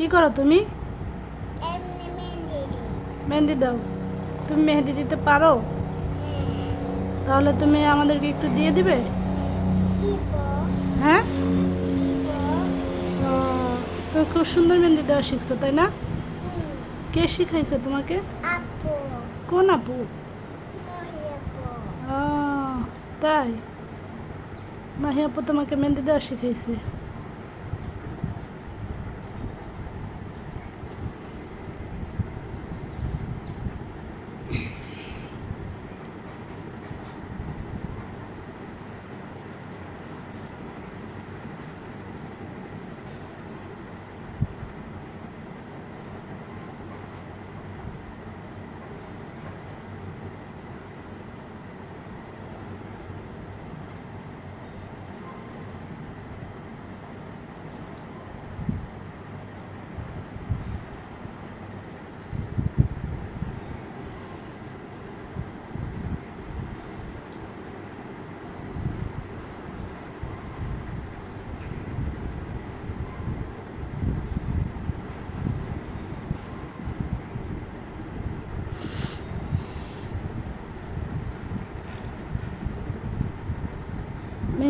কি করো তুমি? মেহেন্দি দাও। তুমি মেহেন্দি দিতে পারো? হ্যাঁ। তাহলে তুমি আমাদেরকে একটু দিয়ে দিবে? হ্যাঁ? তুমি খুব সুন্দর মেহেন্দি দেওয়া শিখছো তাই না? কে শিখাইছে তোমাকে? কোন আপু? তাই? মাহি আপু তোমাকে মেহেন্দি দেওয়া শিখাইছে।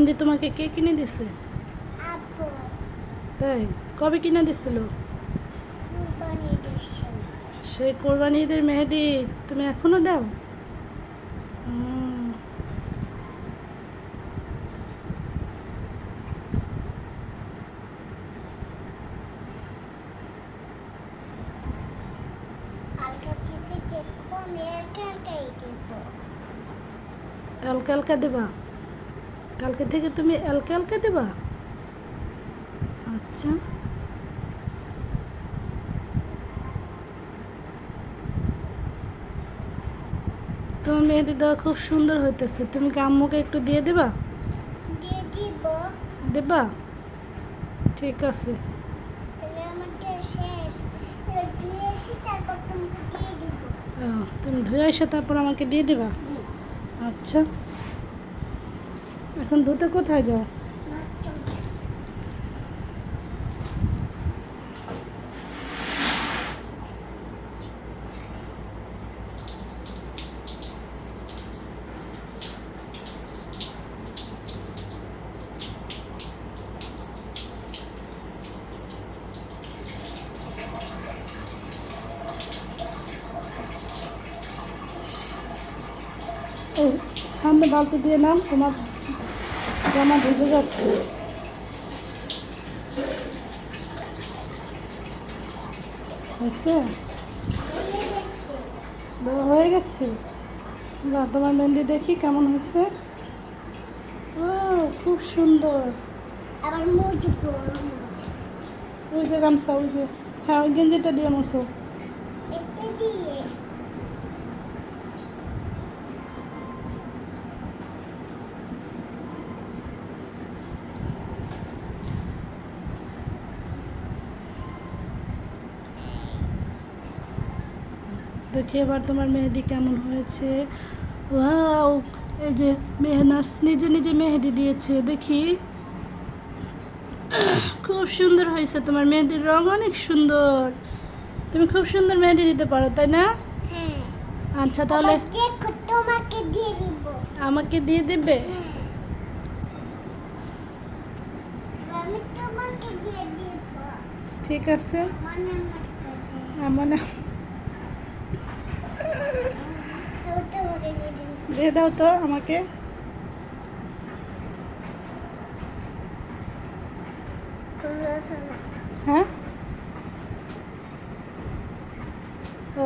মেহেন্দি তোমাকে কে কিনে দিছে? তাই? কবে কিনে দিছিল? সেই কোরবানি ঈদের মেহেদি তুমি এখনও দাও? কালকে হালকা দেবা? কালকে থেকে তুমি হালকা হালকা দেবা? আচ্ছা। তোমার মেহেদি দেওয়া খুব সুন্দর হইতেছে। তুমি কি আম্মুকে একটু দিয়ে দেবা? দেবা। ঠিক আছে। তুমি ধুয়ে এসে তারপর আমাকে দিয়ে দেবা? আচ্ছা। এখন ধুতে কোথায় যাও? সামনে বালতি দিয়ে নাম তোমার জামা ভিজে যাচ্ছে। হয়েছে? দেওয়া হয়ে গেছে? বা তোমার মেহেন্দি দেখি কেমন হয়েছে? খুব সুন্দর। ওই যে গামছা ওই যে। হ্যাঁ ওই গেঞ্জিটা দিয়ে। মশো দেখি এবার তোমার মেহেদি কেমন হয়েছে। ওয়াও এই যে মেহনাস নিজে নিজে মেহেদি দিয়েছে দেখি। খুব সুন্দর হয়েছে তোমার মেহেদির রং অনেক সুন্দর। তুমি খুব সুন্দর মেহেদি দিতে পারো তাই না? হ্যাঁ। আচ্ছা তাহলে আমাকে দিয়ে দেবে। হ্যাঁ। ঠিক আছে। আমার না তো তোমাকে দিয়ে দাও তো আমাকে। হ্যাঁ?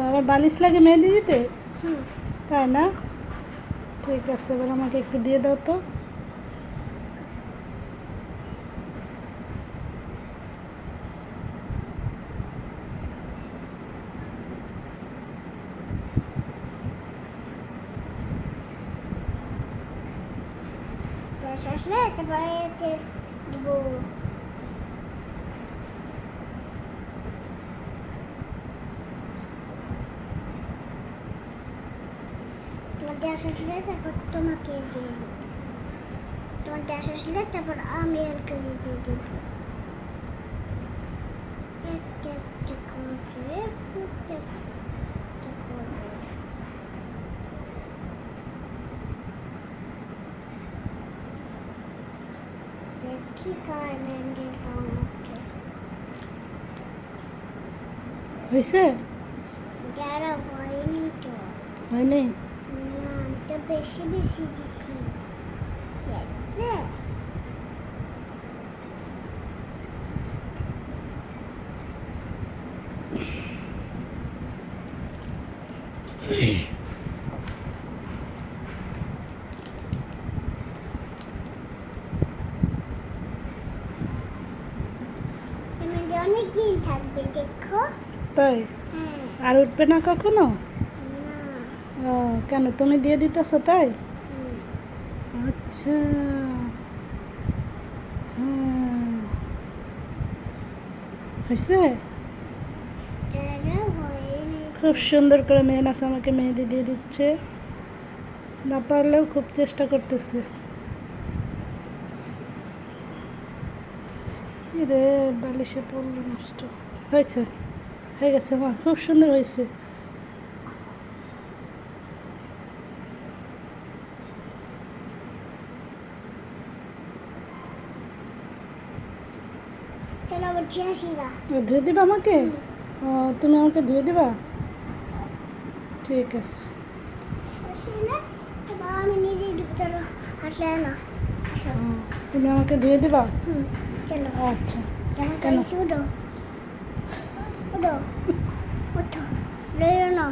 আবার বালিশ লাগে মেহেদি দিতে? তাই না? ঠিক আছে এবার আমাকে একটু দিয়ে দাও তো। গ্যাস আসলে তারপরে এতে দিব। তোমার আসলে তারপর তোমাকে দিয়ে দিব। তোমার গ্যাস আসলে তারপর আমি আর কে দিয়ে দিব। একটা দেখি কার হয়েছে? যারা হয়নি তো। হয়নি? না তো বেশি বেশি দিছি। দেখছে এমনি অনেক দিন থাকবে দেখো তাই? হ্যাঁ আর উঠবে না কখনো? ও কেন? তুমি দিয়ে দিতেছো তাই? আচ্ছা। হুম। হয়েছে খুব সুন্দর করে মেহনাস আমাকে মেহেদি দিয়ে দিচ্ছে। না পারলেও খুব চেষ্টা করতেছে। রে বালিশে পড়ল নষ্ট। হয়েছে? হয়ে গেছে মা খুব সুন্দর হয়েছে। ধুয়ে দিবা আমাকে? তুমি আমাকে ধুয়ে দিবা? ঠিক আছে। তুমি আমাকে ধুয়ে দিবা? আচ্ছা। কেন? উঠো রইল না